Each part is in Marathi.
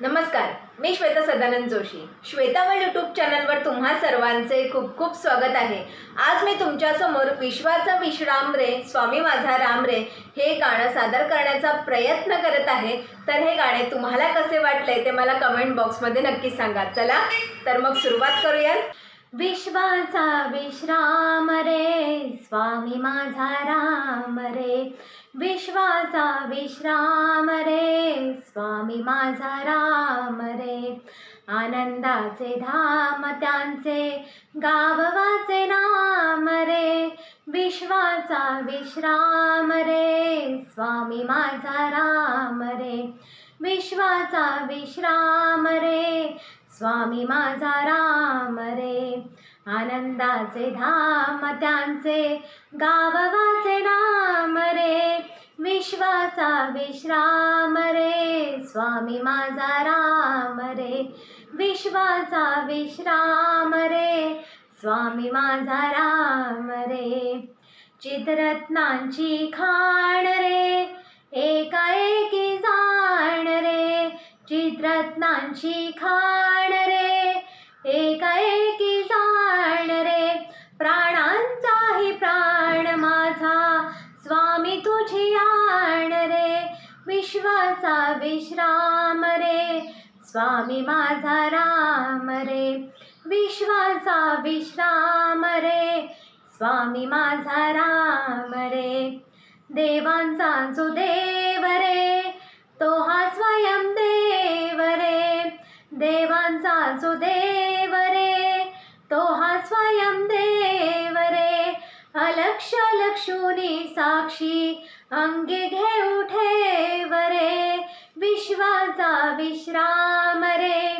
नमस्कार मी श्वेता सदानंद जोशी. श्वेतावळ यूट्यूब चॅनलवर तुम्हा सर्वांचे खूप खूप स्वागत आहे. आज मी तुमच्यासमोर विश्वाचा विश्राम रे स्वामी माझा राम रे हे गाणं सादर करण्याचा प्रयत्न करत आहे. तर हे गाणे तुम्हाला कसे वाटले ते मला कमेंट बॉक्समध्ये नक्की सांगा. चला तर मग सुरुवात करूयात. विश्वाचा विश्राम रे स्वामी माझा राम रे. विश्वाचा विश्राम रे स्वामी माझा राम रे. आनंदाचे धाम त्यांचे गाववाचे नाम रे. विश्वाचा विश्राम रे स्वामी माझा राम रे. विश्वाचा विश्राम रे स्वामी माझा राम रे. आनंदाचे धाम त्यांचे गाववाचे नाम रे. विश्वाचा विश्राम रे. स्वामी माझा राम रे. विश्वाचा विश्राम रे. स्वामी माझा राम रे. चित्ररत्नांची खाण रे. एकाएकी जाण रे. चित्ररत्नांची खाण स्वामी तुझी आण रे विश्वाचा विश्राम रे. स्वामी माझा राम रे विश्वाचा विश्राम रे. स्वामी माझा राम रे देवांचा जो देव रे. तो हा स्वयं देव रे देवांचा जो देव लक्ष लक्षुनी साक्षी अंगे घेऊ ठेव रे विश्वाचा विश्राम रे.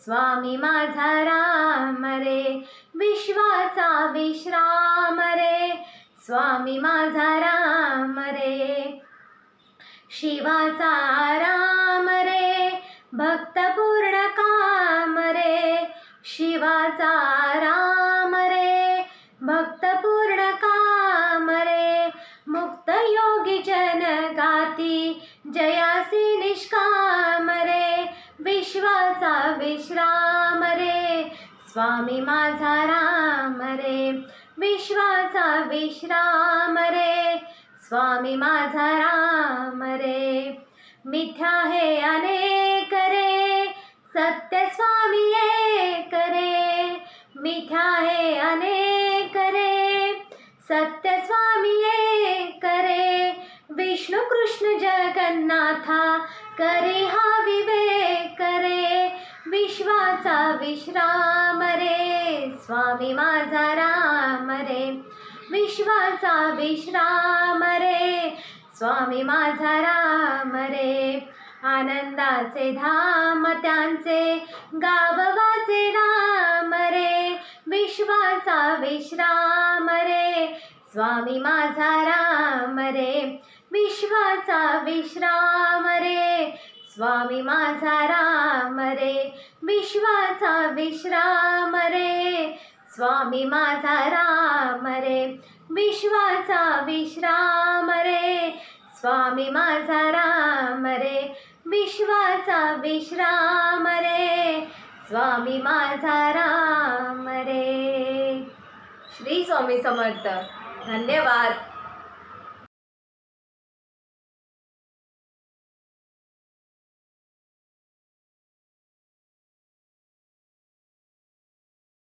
स्वामी माझा राम रे विश्वाचा विश्राम रे. स्वामी माझा राम रे शिवाचा राम रे भक्तपूर्ण काम रे. शिवाचा जन गाती जयासी निष्काम रे विश्वाचा विश्राम रे. स्वामी माझा राम रे विश्वाचा विश्राम रे. स्वामी माझा राम रे मिथ्या हे अनेक रे. सत्य स्वामी एक रे मिथ्या हे अनेक रे. सत्य स्वामी विष्णु कृष्ण जगन्नाथा करे हा विवेक रे. विश्वाचा विश्राम रे स्वामी माझा राम रे. विश्वाचा विश्राम रे स्वामी माझा राम रे. आनंदाचे धाम त्यांचे गाववाचे नाम रे. विश्वाचा विश्राम रे स्वामी माझा राम रे. विश्वाचा विश्राम रे. स्वामी माझा राम रे. विश्वाचा विश्राम रे. स्वामी माझा राम रे. विश्वाचा विश्राम रे. स्वामी माझा राम रे. विश्वाचा विश्राम रे. स्वामी माझा राम रे. श्री स्वामी समर्थ. धन्यवाद.